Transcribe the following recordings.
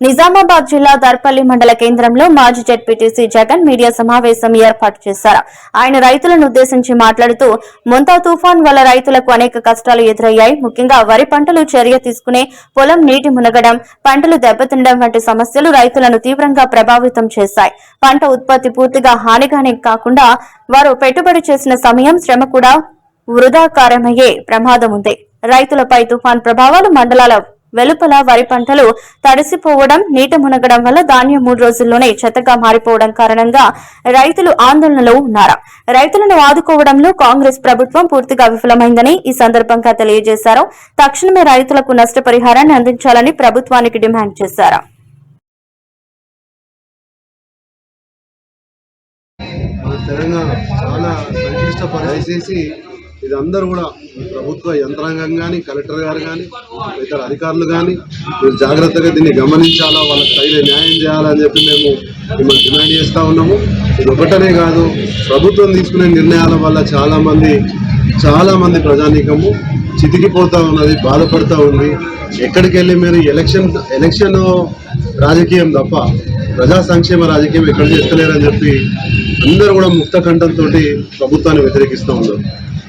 నిజామాబాద్ జిల్లా దర్పల్లి మండల కేంద్రంలో మాజీ జడ్పీటీసీ జగన్ మీడియా సమావేశం ఏర్పాటు చేశారు. ఆయన రైతులను ఉద్దేశించి మాట్లాడుతూ ముంతా తుఫాన్ వల్ల రైతులకు అనేక కష్టాలు ఎదురయ్యాయి. ముఖ్యంగా వరి పంటలు చర్య తీసుకునే పొలం నీటి మునగడం పంటలు దెబ్బతినడం వంటి సమస్యలు రైతులను తీవ్రంగా ప్రభావితం చేశాయి. పంట ఉత్పత్తి పూర్తిగా హానిగానే కాకుండా వారు పెట్టుబడి చేసిన సమయం శ్రమ కూడా వృధాకారమయ్యే ప్రమాదం ఉంది. రైతులపై తుఫాన్ ప్రభావాలు మండలాల వెలుపల వరి పంటలు తడిసిపోవడం నీట మునగడం వల్ల ధాన్యం మూడు రోజుల్లోనే చెత్తగా మారిపోవడం కారణంగా రైతులు ఆందోళనలో ఉన్నారు? రైతులను ఆదుకోవడంలో కాంగ్రెస్ ప్రభుత్వం పూర్తిగా విఫలమైందని ఈ సందర్భంగా తెలియజేశారు. తక్షణమే రైతులకు నష్టపరిహారాన్ని అందించాలని ప్రభుత్వానికి డిమాండ్ చేశారు. తెలంగాణ చాలా సంక్లిష్ట పరిస్థితి. ఇది అందరూ కూడా ప్రభుత్వ యంత్రాంగం కానీ కలెక్టర్ గారు కానీ ఇతర అధికారులు కానీ మీరు జాగ్రత్తగా దీన్ని గమనించాలా వాళ్ళకి తగిన న్యాయం చేయాలని చెప్పి మేము మిమ్మల్ని డిమాండ్ చేస్తూ ఉన్నాము. ఇది ఒకటనే కాదు ప్రభుత్వం తీసుకునే నిర్ణయాల వల్ల చాలామంది చాలామంది ప్రజానీకము చితికిపోతూ ఉన్నది బాధపడుతూ ఉంది. ఎక్కడికి వెళ్ళి మీరు ఎలక్షన్ ఎలక్షన్ రాజకీయం తప్ప ప్రజా సంక్షేమ రాజకీయం ఎక్కడ చేస్తలేరని చెప్పి అందరూ కూడా ముక్త కంఠంతో ప్రభుత్వాన్ని వ్యతిరేకిస్తూ ఉన్నారు.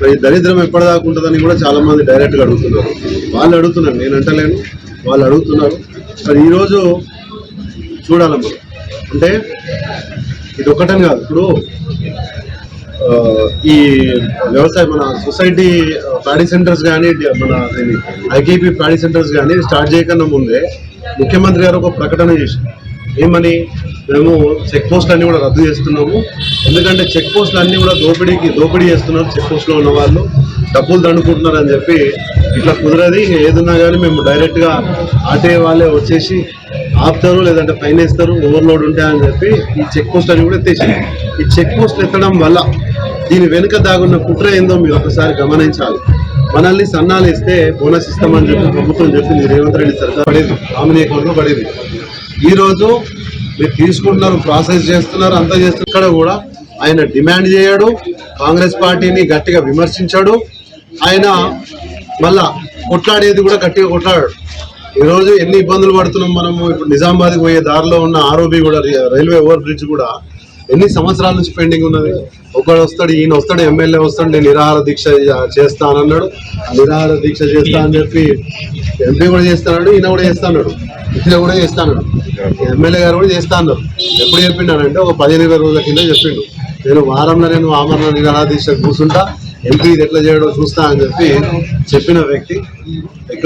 ఈ దరిద్రం ఎప్పటిదాకా ఉంటుందని కూడా చాలా మంది డైరెక్ట్గా అడుగుతున్నారు. వాళ్ళు అడుగుతున్నారు నేను అంటలేను వాళ్ళు అడుగుతున్నారు. మరి ఈరోజు చూడాలమ్మా. అంటే ఇది ఒకటని కాదు. ఇప్పుడు ఈ వ్యవసాయ మన సొసైటీ ప్యాడీ సెంటర్స్ కానీ మన ఐకేపీ ప్యాడీ సెంటర్స్ కానీ స్టార్ట్ చేయకుండా ముందే ముఖ్యమంత్రి గారు ఒక ప్రకటన చేశారు. ఏమని మేము చెక్ పోస్టులు అన్ని కూడా రద్దు చేస్తున్నాము. ఎందుకంటే చెక్ పోస్టులు అన్ని కూడా దోపిడీకి దోపిడీ చేస్తున్నారు చెక్ పోస్ట్లో ఉన్న వాళ్ళు. డబ్బులు దండుకుంటున్నారు అని చెప్పి ఇట్లా కుదరది. ఏదన్నా ఏదున్నా కానీ మేము డైరెక్ట్గా ఆర్టీఐ వాళ్ళే వచ్చేసి ఆపుతారు లేదంటే ఫైన్ వేస్తారు ఓవర్లోడ్ ఉంటాయని చెప్పి ఈ చెక్ పోస్ట్ అని కూడా ఎత్తేసారు. ఈ చెక్ పోస్ట్ ఎత్తడం వల్ల దీని వెనుక దాగున్న కుట్ర ఏందో మీరు ఒకసారి గమనించాలి. మనల్ని సన్నాలు ఇస్తే బోనస్ ఇస్తామని చెప్పి ప్రభుత్వం చెప్పింది రేవంత్ రెడ్డి సర్కార్ పడేది. ఆమె పడేది. ఈరోజు మీరు తీసుకుంటున్నారు ప్రాసెస్ చేస్తున్నారు అంతా చేస్తున్నారు. ఇక్కడ కూడా ఆయన డిమాండ్ చేయడు కాంగ్రెస్ పార్టీని గట్టిగా విమర్శించాడు. ఆయన మళ్ళా కొట్లాడేది కూడా గట్టిగా కొట్లాడాడు. ఈరోజు ఎన్ని ఇబ్బందులు పడుతున్నాం మనము ఇప్పుడు నిజామాబాద్కి పోయే దారిలో ఉన్న ఆర్ఓబి కూడా రైల్వే ఓవర్ బ్రిడ్జ్ కూడా ఎన్ని సంవత్సరాల నుంచి పెండింగ్ ఉన్నది? ఒకడు వస్తాడు ఈయన వస్తాడు ఎమ్మెల్యే వస్తాడు నేను నిరాహార దీక్ష చేస్తానన్నాడు నిరాహార దీక్ష చేస్తా అని చెప్పి ఎంపీ కూడా చేస్తాడు ఈయన కూడా చేస్తాడు ఇట్లా కూడా చేస్తాను. ఎమ్మెల్యే గారు కూడా చేస్తాను. ఎప్పుడు చెప్పిండానంటే ఒక పదిహేను ఇరవై రోజుల కింద చెప్పిండు. నేను వారంలో నేను ఆమరణ నిరాహార కూర్చుంటా. ఎంపీ ఇది ఎట్లా చేయడో చూస్తా అని చెప్పి చెప్పిన వ్యక్తి. ఇక్కడ